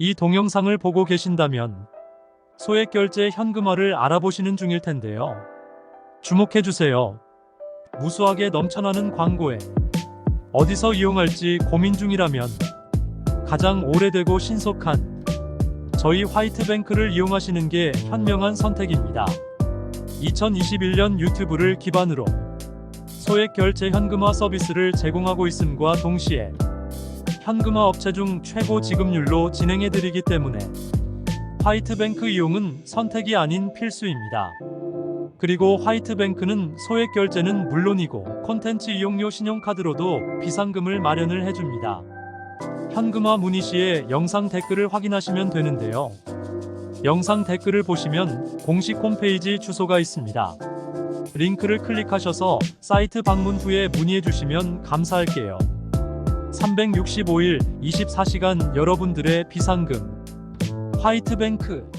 이 동영상을 보고 계신다면 소액 결제 현금화를 알아보시는 중일 텐데요. 주목해 주세요. 무수하게 넘쳐나는 광고에 어디서 이용할지 고민 중이라면 가장 오래되고 신속한 저희 화이트뱅크를 이용하시는 게 현명한 선택입니다. 2021년 유튜브를 기반으로 소액 결제 현금화 서비스를 제공하고 있음과 동시에 현금화 업체 중 최고 지급률로 진행해 드리기 때문에 화이트뱅크 이용은 선택이 아닌 필수입니다. 그리고 화이트뱅크는 소액 결제는 물론이고 콘텐츠 이용료 신용카드로도 비상금을 마련을 해줍니다. 현금화 문의 시에 영상 댓글을 확인하시면 되는데요. 영상 댓글을 보시면 공식 홈페이지 주소가 있습니다. 링크를 클릭하셔서 사이트 방문 후에 문의해 주시면 감사할게요. 365일 24시간 여러분들의 비상금. 화이트뱅크